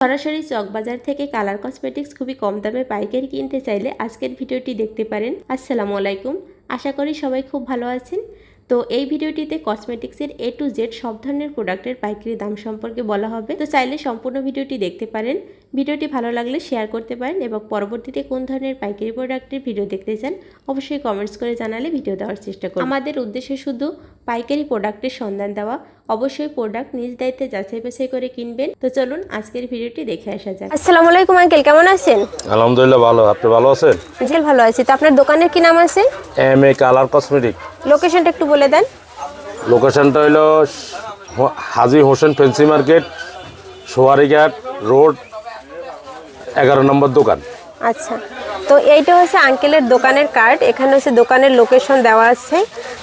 সরাসরি চকবাজার থেকে colour cosmetics খুবই কম দামে পাইকারি কিনতে চাইলে আজকের ভিডিওটি দেখতে পারেন। আসসালামু আলাইকুম। আশা করি সবাই খুব ভালো আছেন। তো এই ভিডিওটিতে কসমেটিক্সের এ টু জেড সব ধরনের প্রোডাক্টের পাইকারি দাম সম্পর্কে বলা হবে। তো চাইলে সম্পূর্ণ ভিডিওটি দেখতে পারেন। ভিডিওটি ভালো লাগলে শেয়ার করতে পারেন এবং পরবর্তীতে কোন ধরনের পাইকারি প্রোডাক্টের ভিডিও দেখতে চান অবশ্যই কমেন্টস করে জানালে ভিডিও দেওয়ার চেষ্টা করুন আমাদের উদ্দেশ্য শুধু পাইকারি প্রোডাক্টের সন্ধান দেওয়া অবশ্যই প্রোডাক্ট নিজ দায়িত্বে যাচাই বাছাই করে কিনবেন। তো চলুন আজকের ভিডিওটি দেখে আসা যাক। আসসালামু আলাইকুম আঙ্কেল কেমন আছেন? আলহামদুলিল্লাহ ভালো। আপনি ভালো আছেন? জি ভালো আছি। তো আপনার দোকানের কি নাম আছে? এম এ কালার কসমেটিক লোকেশনটা একটু বলে দেন। লোকেশনটা হইল হ- Haji Hossain fancy market Sowarighat road এগারো নম্বর দোকান। আচ্ছা। তো এইটা হচ্ছে আঙ্কেলের দোকানের কার্ড, এখানে হচ্ছে দোকানের লোকেশন দেওয়া আছে।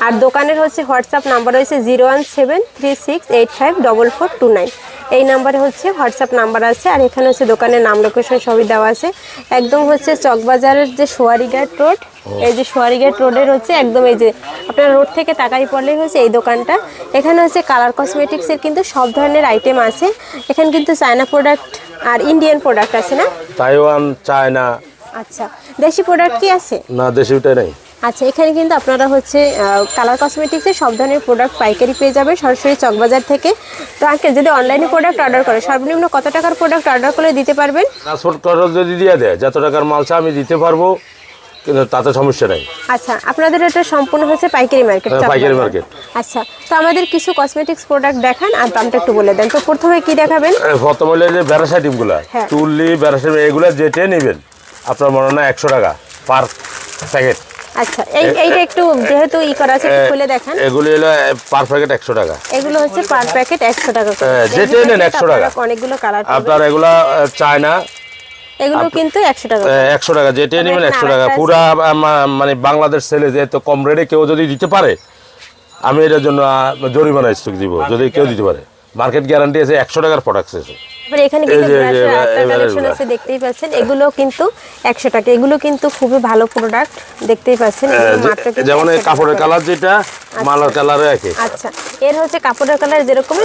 আর দোকানের হচ্ছে হোয়াটসঅ্যাপ নাম্বার হচ্ছে zero one seven three six eight five double four two nine এই নাম্বারে হচ্ছে হোয়াটসঅ্যাপ নাম্বার আছে আর এখানে হচ্ছে দোকানের নাম লোকেশন সবই দেওয়া আছে। একদম হচ্ছে চকবাজারের যে সোয়ারিঘাট রোড এই যে সোয়ারিঘাট রোডের হচ্ছে একদম এই যে আপনার রোড থেকে তাকাই পড়লেই হচ্ছে এই দোকানটা। এখানে হচ্ছে কালার কসমেটিক্সের কিন্তু সব ধরনের আইটেম আছে। এখানে কিন্তু চায়না প্রোডাক্ট আর ইন্ডিয়ান প্রোডাক্ট আছে না? তাইওয়ান চায়না আচ্ছা দেশি প্রোডাক্ট কি আছে? না দেশিটাই নেই। আচ্ছা এখানে কিন্তু আপনারা হচ্ছে কালার কসমেটিক্সের সব ধরনের প্রোডাক্ট পাইকারি পেয়ে যাবেন সরাসরি চকবাজার থেকে। তো আঙ্কেল যদি অনলাইনে প্রোডাক্ট অর্ডার করে সর্বনিম্ন কত টাকার প্রোডাক্ট অর্ডার করে দিতে পারবেন? ট্রান্সপোর্ট খরচ যদি দিয়ে দেয় যত টাকার মাল আমি দিতে পারব কিন্তু তাতে সমস্যা নাই। আচ্ছা আপনাদের এটা সম্পূর্ণ হচ্ছে পাইকারি মার্কেট হ্যাঁ, পাইকারি মার্কেট। আচ্ছা তো আমাদের কিছু কসমেটিক্স প্রোডাক্ট দেখান আর দামটা একটু বলে দেন। তো প্রথমে কি দেখাবেন? প্রথম যে ব্যারাসা টিমগুলো হ্যাঁ। তুললি এগুলো যেটে নেবেন আপনার মনে হয় না একশো টাকা পার প্যাকেট আচ্ছা এই এইটা একটু যেহেতু ই করা আছে খুলে দেখান। এগুলি হলো পার প্যাকেট একশো টাকা। এগুলো হচ্ছে পার প্যাকেট একশো টাকা করে। নেন 100 টাকা। অনেকগুলো কালার আপনার এগুলা চায়না। এগুলো কিন্তু একশো টাকা করে। একশো টাকা যেটা নেবেন এখানে একশো টাকা। পুরা মানে বাংলাদেশ সেলে যে কম রেটে কেউ যদি দিতে পারে আমি এটার জন্য জরিমানা স্টক দিব যদি কেউ দিতে পারে। মার্কেট গ্যারান্টি আছে একশো টাকার প্রোডাক্ট আছে। তারপরে এখানে কিন্তু ব্রাশের আরেকটা কালেকশন আছে দেখতেই পাচ্ছেন। এগুলো কিন্তু একশো টাকা। এগুলো কিন্তু খুবই ভালো প্রোডাক্ট দেখতেই পাচ্ছেন। এগুলো মাত্র যেমন 100 কাপড়ের কালার যেটা মালার কালার একই। আচ্ছা এর হচ্ছে কাপড়ের কালার যেরকম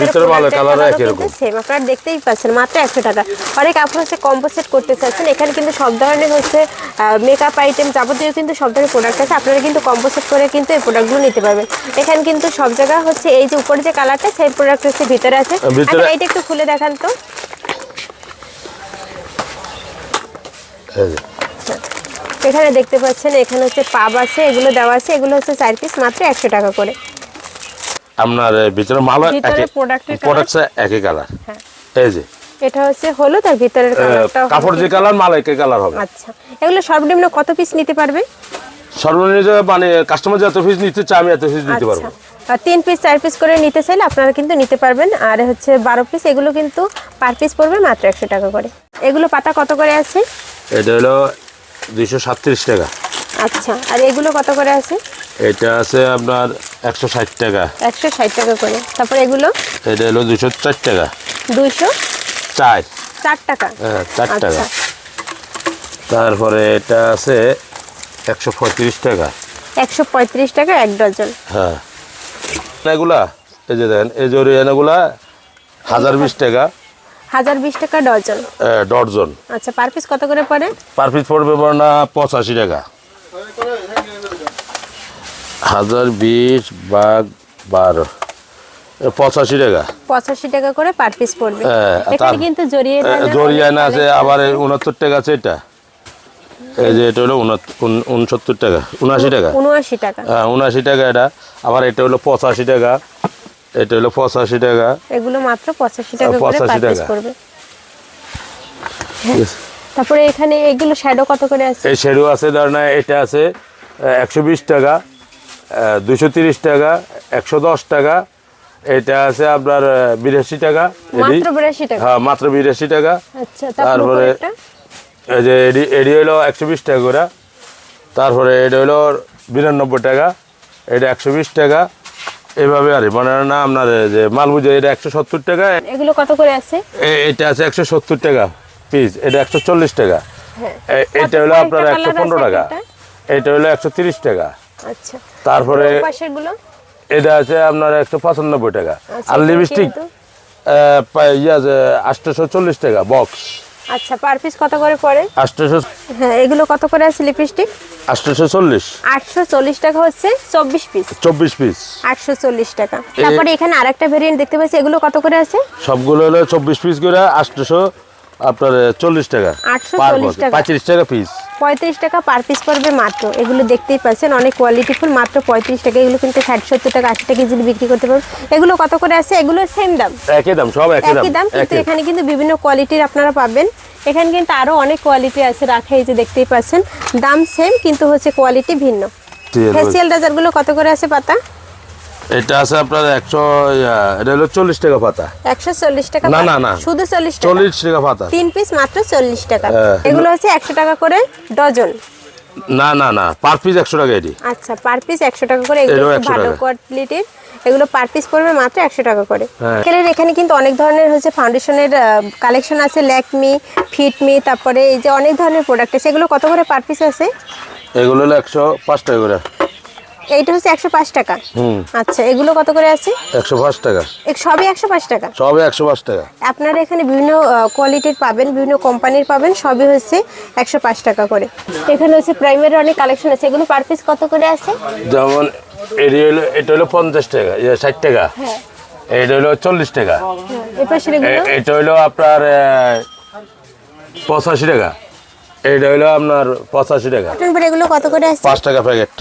ভিতরে মালের colour একই রকম। সেম আপনারা দেখতেই পাচ্ছেন মাত্র একশো টাকা। অনেক আপনার হচ্ছে কম্পোসিট করতে চাচ্ছেন এখানে কিন্তু সব ধরনের হচ্ছে মেকআপ আইটেম যাবতীয় কিন্তু সব ধরনের প্রোডাক্ট আছে আপনারা কিন্তু কম্পোসিট করে কিন্তু এই প্রোডাক্টগুলো নিতে পারবেন। এখানে কিন্তু সব জায়গা হচ্ছে এই যে উপরে যে কালারটা সেই প্রোডাক্ট হচ্ছে ভিতরে আছে। আচ্ছা, এইটা একটু খুলে দেখান তো। এখানে দেখতে পাচ্ছেন এখানে হচ্ছে পাব আছে এগুলো দেওয়া আছে এগুলো হচ্ছে চার পিস মাত্র একশো টাকা করে। আপনার ভিতরে মাল ভিতরে একই কালার হ্যাঁ। এই যে। এটা হচ্ছে হলুদ আর ভিতরের কালারটা কাপড় যে কালার মাল একই কালার হবে। আচ্ছা। এগুলো সর্বনিম্ন কত পিস নিতে পারবে? সর্বনিম্ন মানে কাস্টমার যত ফিস নিতে চায় আমি এত ফিস দিতে আচ্ছা। পারব। আর তিন পিস চার পিস করে নিতে চাইলে আপনারা কিন্তু নিতে পারবেন। আর হচ্ছে বারো পিস এগুলো কিন্তু পার পিস পড়বে মাত্র একশো টাকা করে। এগুলো পাতা কত করে আছে? এটা হলো দুইশো সাতত্রিশ টাকা। আচ্ছা আর এগুলো কত করে আছে? এটা আছে আপনার একশো ষাট টাকা। একশো ষাট টাকা করে। তারপর এগুলো? এটা হলো দুশো চার টাকা। দুইশো? চার। চার টাকা? হ্যাঁ চার আচ্ছা। টাকা তারপরে এটা আছে একশো পঁয়ত্রিশ টাকা। একশো পঁয়ত্রিশ টাকা এক ডজন। হ্যাঁ। এগুলা এই যে দেখেন এই এগুলা হাজার বিশ টাকা। হাজার বিশ টাকা ডজন। এ, ডর্জন। আচ্ছা পার পিস কত করে পড়ে? পার পিস পড়বে না পঁচাশি টাকা। হাজার বিশ বাঘ বারো। পঁচাশি টাকা। পঁচাশি টাকা করে পার পিস পড়বে। এখানে কিন্তু জড়িয়ে জরিয়া না আছে আবার উনত্তর টাকা আছে এটা। এই যে এটা হলো উনসত্তর টাকা উনআশি টাকা। উনআশি টাকা। হ্যাঁ উনআশি টাকা এটা। আবার এটা হলো পঁচাশি টাকা। এটা হলো পঁচাশি টাকা। এগুলো মাত্র পঁচাশি টাকা করে 85 পার পিস টাকা। পড়বে। তারপরে এখানে এগুলো শ্যাডো কত করে আছে? এই শেরু আছে ধর না এটা আছে একশো বিশ টাকা দুশো তিরিশ টাকা একশো দশ টাকা এটা আছে আপনার বিরাশি টাকা মাত্র বিরাশি টাকা? হ্যাঁ মাত্র বিরাশি টাকা। আচ্ছা তারপরে তারপরে এই যে এডি এডি হলো একশো বিশ টাকা করে তারপরে এটা হলো বিরানব্বই টাকা এটা একশো বিশ টাকা এইভাবে আর। মানে না আপনার যে মালবুজা এটা একশো সত্তর টাকা। এগুলো কত করে আছে? এ- এটা আছে একশো সত্তর টাকা পিস এটা একশো চল্লিশ টাকা। হ্যাঁ। এটা হলো আপনার একশো পনেরো টাকা? এটা হলো একশো তিরিশ টাকা। আচ্ছা। তারপরে এটা আছে আপনার একশো পঁচানব্বই টাকা। আচ্ছা, আর লিপস্টিক ইয়া আটশোশো চল্লিশ টাকা বক্স আচ্ছা পার পিস কত করে পড়ে? আটশোশো হ্যাঁ এগুলো কত করে আছে লিপস্টিক আটশোশো চল্লিশ আটশো চল্লিশ টাকা হচ্ছে চব্বিশ পিস চব্বিশ পিস আটশো চল্লিশ টাকা তারপরে এখানে আরেকটা ভেরিয়েন্ট দেখতে পাচ্ছি এগুলো কত করে আছে? সবগুলো হলো চব্বিশ পিস করে আটশোশো আপনার চল্লিশ টাকা 840 টাকা। পঁয়ত্রিশ টাকা পিস পঁয়ত্রিশ টাকা পার পিস পড়বে মাত্র। এগুলো দেখতেই পাচ্ছেন অনেক কোয়ালিটিফুল মাত্র পঁয়ত্রিশ টাকা। এগুলো কিন্তু ষাট সত্তর টাকা আশি টাকা কেজি বিক্রি করতে পারবেন। এগুলো কত করে আছে? এগুলো সেম দাম। একই দাম সব একই দাম কিন্তু এখানে কিন্তু বিভিন্ন কোয়ালিটির আপনারা পাবেন। এখানে কিন্তু আরও অনেক কোয়ালিটি আছে রাখা এই যে দেখতেই পাচ্ছেন। দাম সেম কিন্তু হচ্ছে কোয়ালিটি ভিন্ন। ফেসিয়াল ডাজারগুলো কত করে আছে পাতা? এটা আছে আপনার একশো এটা হলো চল্লিশ টাকা পাতা। একশো চল্লিশ টাকা না, না, না। শুধু চল্লিশ চল্লিশ টাকা পাতা। তিন পিস মাত্র চল্লিশ টাকা। হ্যাঁ। এগুলো হচ্ছে একশো টাকা করে ডজন। না না না পার পিস একশো টাকা এটি। আচ্ছা পার পিস একশো টাকা করে। এগুলো এটাও খুব 100 ভালো। কোয়ালিটির এগুলো পার পিস পড়বে মাত্র একশো টাকা করে। হ্যাঁ। কেলের এখানে কিন্তু অনেক ধরনের হচ্ছে ফাউন্ডেশনের কালেকশন আছে ল্যাকমি ফিটমি তারপরে এই যে অনেক ধরনের প্রোডাক্ট আছে। এগুলো কত করে পার পিস আছে? এগুলো হলো একশো পাঁচ টাকা করে। এইটা হচ্ছে একশো পাঁচ টাকা। হুম। আচ্ছা এগুলো কত করে আছে? একশো পাঁচ টাকা। সবই একশো পাঁচ টাকা? সবে একশো পাঁচ টাকা। আপনারা এখানে বিভিন্ন কোয়ালিটির পাবেন বিভিন্ন কোম্পানির পাবেন সবই হচ্ছে একশো পাঁচ টাকা করে। এখানে হচ্ছে প্রাইমারি অনেক কালেকশন আছে। এগুলো পার পিস কত করে আছে? যেমন এটি হলো এটা হলো পঞ্চাশ টাকা ষাট টাকা। হ্যাঁ। এটা হলো চল্লিশ টাকা। এগুলো? এটা হলো আপনার পঁচাশি টাকা। এটা হলো আপনার পঁচাশি টাকা। এগুলো কত করে আছে? পাঁচ টাকা প্যাকেট।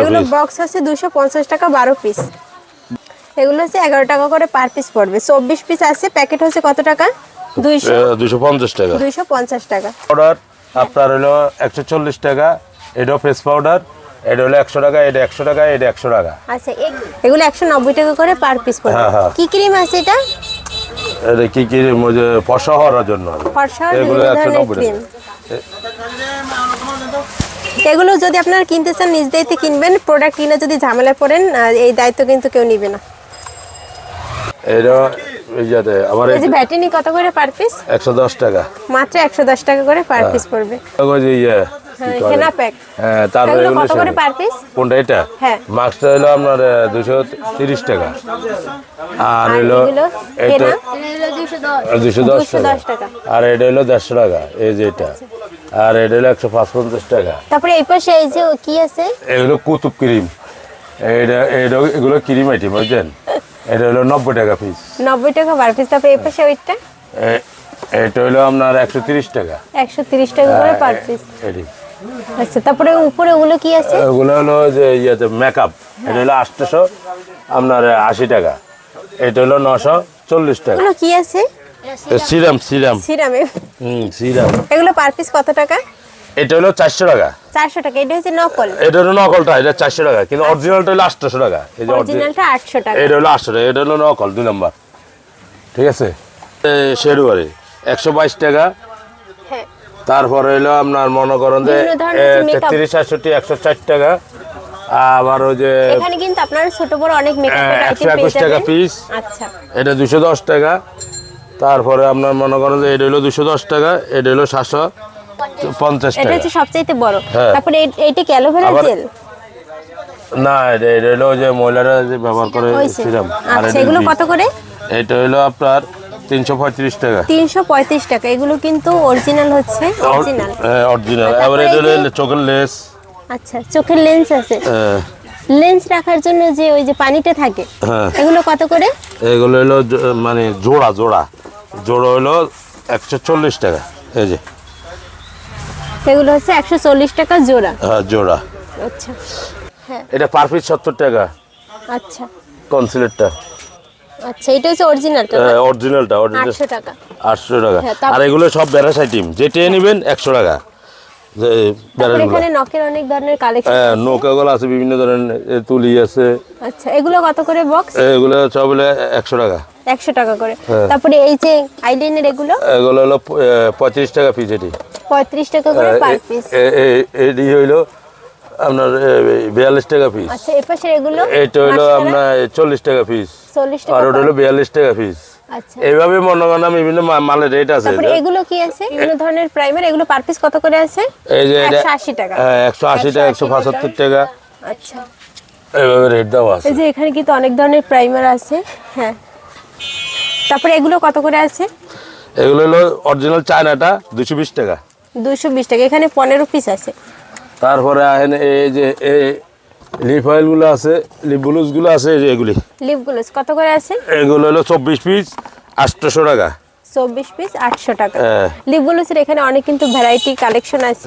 এগুলো বক্স আছে দুশো পঞ্চাশ টাকা বারো পিস এগুলো হচ্ছে এগারো টাকা করে পার পিস পড়বে। চব্বিশ পিস আছে প্যাকেট হচ্ছে কত টাকা? দুইশো। দুশো পঞ্চাশ টাকা। দুইশো পঞ্চাশ টাকা। পাউডার আপনার হলো একশো চল্লিশ টাকা এটাও ফেস পাউডার এটা হলো একশো টাকা এটা একশো টাকা এটা একশো টাকা। আচ্ছা এগুলো একশো নব্বই টাকা করে পার পিস পড়বে। হ্যাঁ, হ্যাঁ। কি ক্রিম আছে এটা? এটা কি কি যে ফসা হওয়ার জন্য। ফর্সা এগুলো একশো নব্বই ক্রিম টাকা এগুলো যদি আপনারা কিনতে চান নিজ দায়িত্বে কিনবেন। প্রোডাক্ট কিনে যদি ঝামেলা পড়েন এই দায়িত্ব কিন্তু কেউ নিবে না। এটা এই যাতে আমার এই যে ভ্যাটিনি কত করে পার পিস একশো দশ টাকা। মাত্র একশো দশ টাকা করে পার পিস পড়বে। ওই যে ইয়ে হ্যাঁ? হেনা প্যাক হ্যাঁ তারপরে এগুলো পিস কোনটা এটা? হ্যাঁ। মাস্কটা হলো আপনার দুশো তিরিশ টাকা। আর হলো এটা দুশো দশ টাকা। আর এটা হলো দেড়শো টাকা এই যে এটা। আর এটা হলো একশো পাঁচ পঞ্চাশ টাকা। তারপরে এই পাশে এই যে কি আছে? এগুলো কুতুব ক্রিম। এটা এটা এগুলো ক্রিম আইটেম বুঝছেন? এটা হলো নব্বই টাকা পিস নব্বই টাকা পার পিস তারপরে এই পাশে ওইটা? এটা হলো আপনার একশো তিরিশ টাকা। একশো তিরিশ টাকা করে পার পিস এটি। আচ্ছা তারপরে উপরে ওগুলো কি আছে? ওগুলো হলো যে ইয়েতে মেকআপ এটা হলো আটশোশো আপনার আশি টাকা। এটা হলো নশো চল্লিশ টাকা। এগুলো কি আছে? Serum serum. সিরামে hmm serum. এগুলো পার পিস কত টাকা? এটা হলো চারশো টাকা। চারশো টাকা এটা হচ্ছে নকল। এটা হলো নকলটা এটা চারশো টাকা কিন্তু অরিজিনালটা হলো আটশোশো টাকা। এই যে অরিজিনাল অরিজিনালটা আটশো টাকা। এটা হলো আটশো টাকা এটা হলো নকল দুই নম্বর। ঠিক আছে? শেরুয়ারি একশো বাইশ টাকা। তারপরে হলো আপনার মনে করেন যে তেত্রিশ আটষট্টি একশো ষাট টাকা। আবার ওই যে এখানে কিন্তু আপনারা ছোট বড় অনেক মেকআপের আইটেম একশো পেয়ে একুশ টাকা পিস আচ্ছা। এটা দুশো দশ টাকা। তারপরে আপনার মনে করেন যে এটা হলো দুশো দশ টাকা এটা হলো সাতশো পঞ্চাশ এটা টাকা। হচ্ছে সবচাইতে বড়। হ্যাঁ। তারপরে এইটা কি অ্যালোভেরা জেল? না এটা এটা হলো যে মহিলারা যে ব্যবহার করে সিরাম। আর আচ্ছা এগুলো কত করে? এটা হলো আপনার তিনশো পঁয়ত্রিশ টাকা। তিনশো পঁয়ত্রিশ টাকা। এগুলো কিন্তু অরিজিনাল হচ্ছে অরিজিনাল অরিজিনাল এটা এই হলো চোখের লেস আচ্ছা চোখের লেন্স আছে। লেন্স রাখার জন্য যে ওই যে পানিটা থাকে হ্যাঁ। এগুলো কত করে? এগুলো হলো মানে জোড়া জোড়া। জোড়া হলো একশো চল্লিশ টাকা এই যে। এগুলো হচ্ছে একশো চল্লিশ টাকা জোড়া। হ্যাঁ জোড়া। আচ্ছা। হ্যাঁ। এটা পার পিস সত্তর টাকা। আচ্ছা। কনসিলারটা আচ্ছা এটা হচ্ছে অরিজিনালটা অরিজিনালটা অরিজিনাল আটশো টাকা। আটশো টাকা। হ্যাঁ, আর এগুলো সব ব্যারাস আইটেম যেটা নেবেন একশো টাকা। এখানে নখের অনেক ধরনের কালেকশন হ্যাঁ নৌকাগুলো আছে বিভিন্ন ধরনের তুলি আছে। আচ্ছা এগুলো কত করে বক্স এগুলো সব হলো টাকা। একশো টাকা করে। হ্যাঁ। তারপরে এই যে আইলাইনার এগুলো? এগুলো হলো প- এ, পঁয়ত্রিশ টাকা পিস এটি। টাকা করে পার পিস হইল আপনার বিয়াল্লিশ টাকা পিস আচ্ছা এগুলো? এটা mascara? আপনার চল্লিশ টাকা পিস আর ওটা হলো বিয়াল্লিশ টাকা পিস আচ্ছা। এইভাবে মনে করেন বিভিন্ন মালের রেট আছে। তারপরে এগুলো কি আছে? বিভিন্ন ধরনের প্রাইমার এগুলো পার পিস কত করে আছে? এই যে এটা একশো আশি টাকা। হ্যাঁ, একশো আশি টাকা একশো পঁচাত্তর টাকা। আচ্ছা। এইভাবে রেট দেওয়া আছে। এই যে এখানে কিন্তু অনেক ধরনের প্রাইমার আছে। হ্যাঁ। তারপরে এগুলো কত করে আছে? এগুলো হলো অরিজিনাল চায়নাটা দুশো বিশ টাকা। দুশো বিশ টাকা। এখানে পনেরো পিস আছে। তারপরে আহেন এই যে এই লিপ অয়েলগুলো আছে লিপ ব্লুজগুলো আছে এই যে এগুলি। লিপগুলো কত করে আছে? এগুলো হলো চব্বিশ পিস আটশোশো টাকা। চব্বিশ পিস আটশো টাকা। হ্যাঁ। লিপগুলোসের এখানে অনেক কিন্তু ভ্যারাইটি কালেকশন আছে।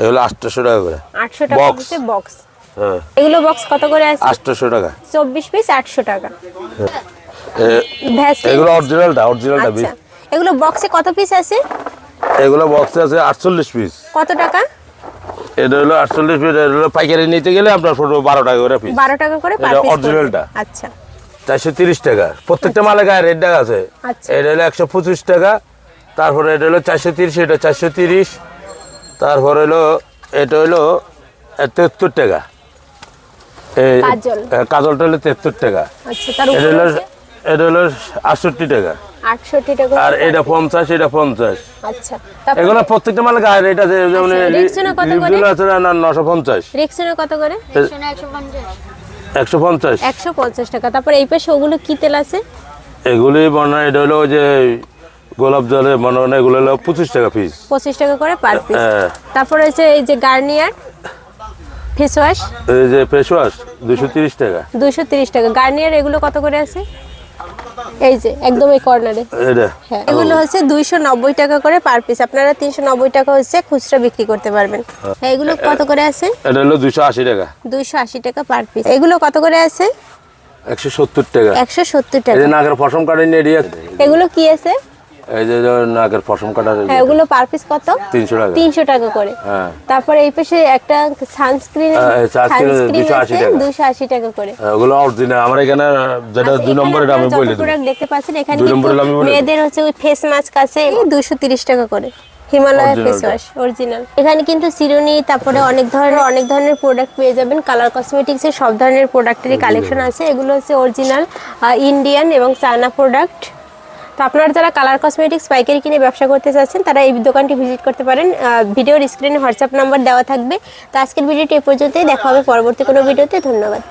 এগুলো আটশোশো টাকা করে। আটশো টাকা বক্স হ্যাঁ। এগুলো বক্স কত করে আছে? আটশোশো টাকা। চব্বিশ পিস আটশো টাকা। এগুলো অরিজিনালটা অরিজিনালটা আচ্ছা। এগুলো বক্সে কত পিস আছে? এগুলো বক্সে আছে আটচল্লিশ পিস কত টাকা? এটা হলো আটচল্লিশ পিস এটা হলো পাইকারি নিতে গেলে আপনার ফটো বারো টাকা করে পিস বারো টাকা করে এটা originalটা? আচ্ছা। চারশো তিরিশ টাকা। প্রত্যেকটা মালে গায়ে রেট টাকা আছে। আচ্ছা। এটা হলো একশো পঁচিশ টাকা। তারপরে এটা হলো চারশো তিরিশ এটা চারশো তিরিশ। তারপরে হলো এটা হলো তেহাত্তর টাকা। এই কাজল। কাজলটা হলো তেহাত্তর টাকা। আচ্ছা এটা হলো এটা হলো আটষট্টি টাকা। টাকা আর এটা এটা আচ্ছা এগুলো প্রত্যেকটা মালে গায়ে রেট যেমন কত করে? আছে না নশো পঞ্চাশ। রেক্সনে কত করে? একশো পঞ্চাশ। একশো পঞ্চাশ। টাকা। তারপর এই পাশে ওগুলো কি তেল আছে? এগুলি এটা হলো যে গোলাপ জলে মনে হয় এগুলো হলো পঁচিশ টাকা পিস পঁচিশ টাকা করে পার পিস হ্যাঁ। তারপর হচ্ছে এই যে গার্নিয়ার ফেস ওয়াশ এই যে ফেস ওয়াশ দুশো তিরিশ টাকা। দুশো তিরিশ টাকা। গার্নিয়ার এগুলো কত করে আছে? এই যে একদম এই কর্নারে এটা? হ্যাঁ এগুলো হচ্ছে দুইশো নব্বই টাকা করে পার পিস আপনারা তিনশো নব্বই টাকা হচ্ছে খুচরা বিক্রি করতে পারবেন। হ্যাঁ। এগুলো কত করে আছে? এটা হলো দুশো আশি টাকা। দুইশো আশি টাকা পার পিস এগুলো কত করে আছে? একশো সত্তর টাকা। একশো সত্তর এই যে টাকা কাটার নিয়ে এরিয়া এগুলো কি আছে? এই যে যে নাকের পশম কাটার হ্যাঁ ওগুলো পার পিস কত? তিনশো টাকা। তিনশো টাকা করে। হ্যাঁ। তারপরে এই পাশে একটা সানস্ক্রিন হ্যাঁ, এই sunscreen সানস্ক্রিন 280 আছে টাকা। করে। হ্যাঁ, ওগুলো অরিজিনাল আমার এখানে যেটা আচ্ছা, দুই আমি বলে দেখতে পাচ্ছেন। মেয়েদের হচ্ছে ওই ফেস মাস্ক আছে দুশো তিরিশ টাকা করে। হিমালয় ফেস ওয়াশ অরিজিনাল এখানে কিন্তু সিরোনি তারপরে অনেক ধরনের অনেক ধরনের প্রোডাক্ট পেয়ে যাবেন। কালার কসমেটিক্স সব ধরনের প্রোডাক্টেরই কালেকশন আছে। এগুলো হচ্ছে অরিজিনাল ইন্ডিয়ান এবং চায়না প্রোডাক্ট তো আপনারা যারা কালার কসমেটিক্স, পাইকারি কিনে ব্যবসা করতে চাচ্ছেন, তারা এই দোকানটি ভিজিট করতে পারেন। ভিডিওর স্ক্রিনে হোয়াটসঅ্যাপ নাম্বার দেওয়া থাকবে। তো আজকের ভিডিওটি এ পর্যন্তই। দেখা হবে পরবর্তী কোনো ভিডিওতে। ধন্যবাদ।